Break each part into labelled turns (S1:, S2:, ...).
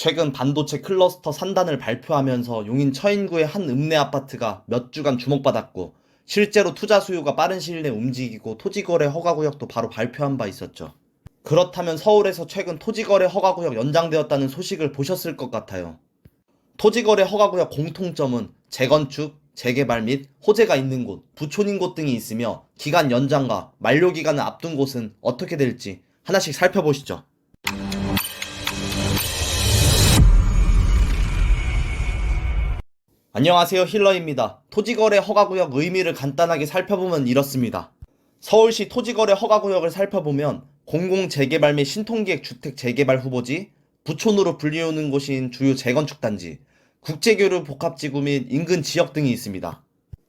S1: 최근 반도체 클러스터 산단을 발표하면서 용인 처인구의 한 읍내 아파트가 몇 주간 주목받았고 실제로 투자 수요가 빠른 시일 내에 움직이고 토지거래 허가구역도 바로 발표한 바 있었죠. 그렇다면 서울에서 최근 토지거래 허가구역 연장되었다는 소식을 보셨을 것 같아요. 토지거래 허가구역 공통점은 재건축, 재개발 및 호재가 있는 곳, 부촌인 곳 등이 있으며 기간 연장과 만료 기간을 앞둔 곳은 어떻게 될지 하나씩 살펴보시죠. 안녕하세요 힐러입니다. 토지거래 허가구역 의미를 간단하게 살펴보면 이렇습니다. 서울시 토지거래 허가구역을 살펴보면 공공재개발 및 신통기획 주택 재개발 후보지, 부촌으로 불리우는 곳인 주요 재건축단지, 국제교류 복합지구 및 인근 지역 등이 있습니다.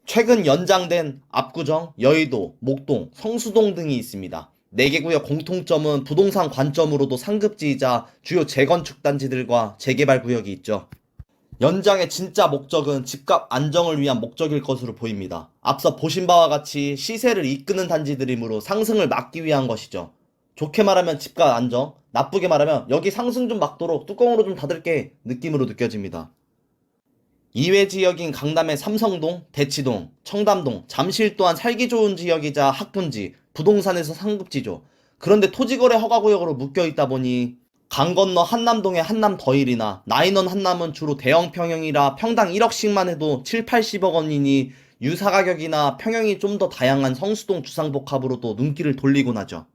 S1: 최근 연장된 압구정, 여의도, 목동, 성수동 등이 있습니다. 4개 구역 공통점은 부동산 관점으로도 상급지이자 주요 재건축 단지들과 재개발 구역이 있죠. 연장의 진짜 목적은 집값 안정을 위한 목적일 것으로 보입니다. 앞서 보신 바와 같이 시세를 이끄는 단지들이므로 상승을 막기 위한 것이죠. 좋게 말하면 집값 안정, 나쁘게 말하면 여기 상승 좀 막도록 뚜껑으로 좀 닫을게 느낌으로 느껴집니다. 이외 지역인 강남의 삼성동, 대치동, 청담동, 잠실 또한 살기 좋은 지역이자 학군지, 부동산에서 상급지죠. 그런데 토지거래 허가구역으로 묶여 있다 보니 강 건너 한남동의 한남 더일이나 나인원 한남은 주로 대형 평형이라 평당 1억씩만 해도 7, 80억 원이니 유사 가격이나 평형이 좀 더 다양한 성수동 주상복합으로도 눈길을 돌리곤 하죠.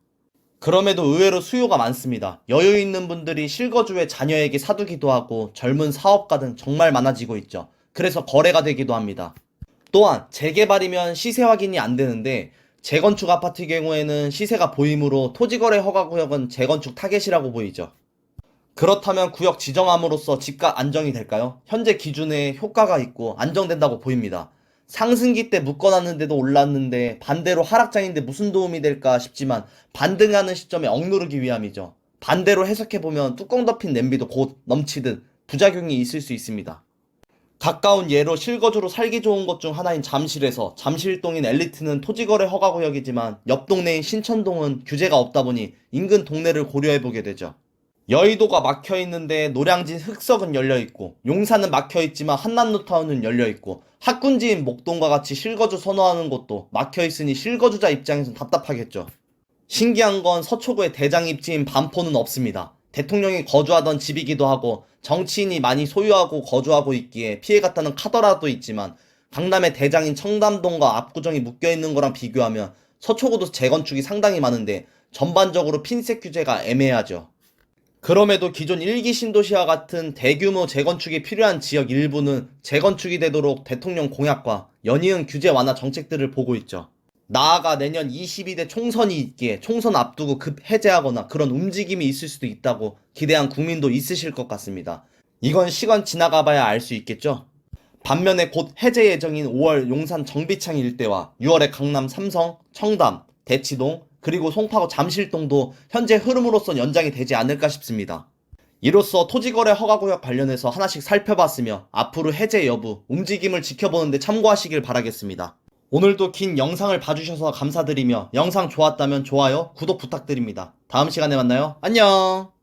S1: 그럼에도 의외로 수요가 많습니다. 여유 있는 분들이 실거주에 자녀에게 사두기도 하고 젊은 사업가 등 정말 많아지고 있죠. 그래서 거래가 되기도 합니다. 또한 재개발이면 시세 확인이 안 되는데 재건축 아파트 경우에는 시세가 보이므로 토지거래 허가구역은 재건축 타겟이라고 보이죠. 그렇다면 구역 지정함으로써 집값 안정이 될까요? 현재 기준에 효과가 있고 안정된다고 보입니다. 상승기 때 묶어놨는데도 올랐는데 반대로 하락장인데 무슨 도움이 될까 싶지만 반등하는 시점에 억누르기 위함이죠. 반대로 해석해보면 뚜껑 덮인 냄비도 곧 넘치듯 부작용이 있을 수 있습니다. 가까운 예로 실거주로 살기 좋은 곳중 하나인 잠실에서 잠실동인 엘리트는 토지거래 허가구역이지만 옆 동네인 신천동은 규제가 없다 보니 인근 동네를 고려해보게 되죠. 여의도가 막혀 있는데 노량진 흑석은 열려 있고 용산은 막혀 있지만 한남루타운은 열려 있고 학군지인 목동과 같이 실거주 선호하는 곳도 막혀 있으니 실거주자 입장에선 답답하겠죠. 신기한 건 서초구의 대장 입지인 반포는 없습니다. 대통령이 거주하던 집이기도 하고 정치인이 많이 소유하고 거주하고 있기에 피해갔다는 카더라도 있지만 강남의 대장인 청담동과 압구정이 묶여 있는 거랑 비교하면 서초구도 재건축이 상당히 많은데 전반적으로 핀셋 규제가 애매하죠. 그럼에도 기존 1기 신도시와 같은 대규모 재건축이 필요한 지역 일부는 재건축이 되도록 대통령 공약과 연이은 규제 완화 정책들을 보고 있죠. 나아가 내년 22대 총선이 있기에 총선 앞두고 급 해제하거나 그런 움직임이 있을 수도 있다고 기대한 국민도 있으실 것 같습니다. 이건 시간 지나가 봐야 알 수 있겠죠? 반면에 곧 해제 예정인 5월 용산 정비창 일대와 6월에 강남 삼성, 청담, 대치동, 그리고 송파구 잠실동도 현재 흐름으로선 연장이 되지 않을까 싶습니다. 이로써 토지거래 허가구역 관련해서 하나씩 살펴봤으며 앞으로 해제 여부, 움직임을 지켜보는데 참고하시길 바라겠습니다. 오늘도 긴 영상을 봐주셔서 감사드리며 영상 좋았다면 좋아요, 구독 부탁드립니다. 다음 시간에 만나요. 안녕!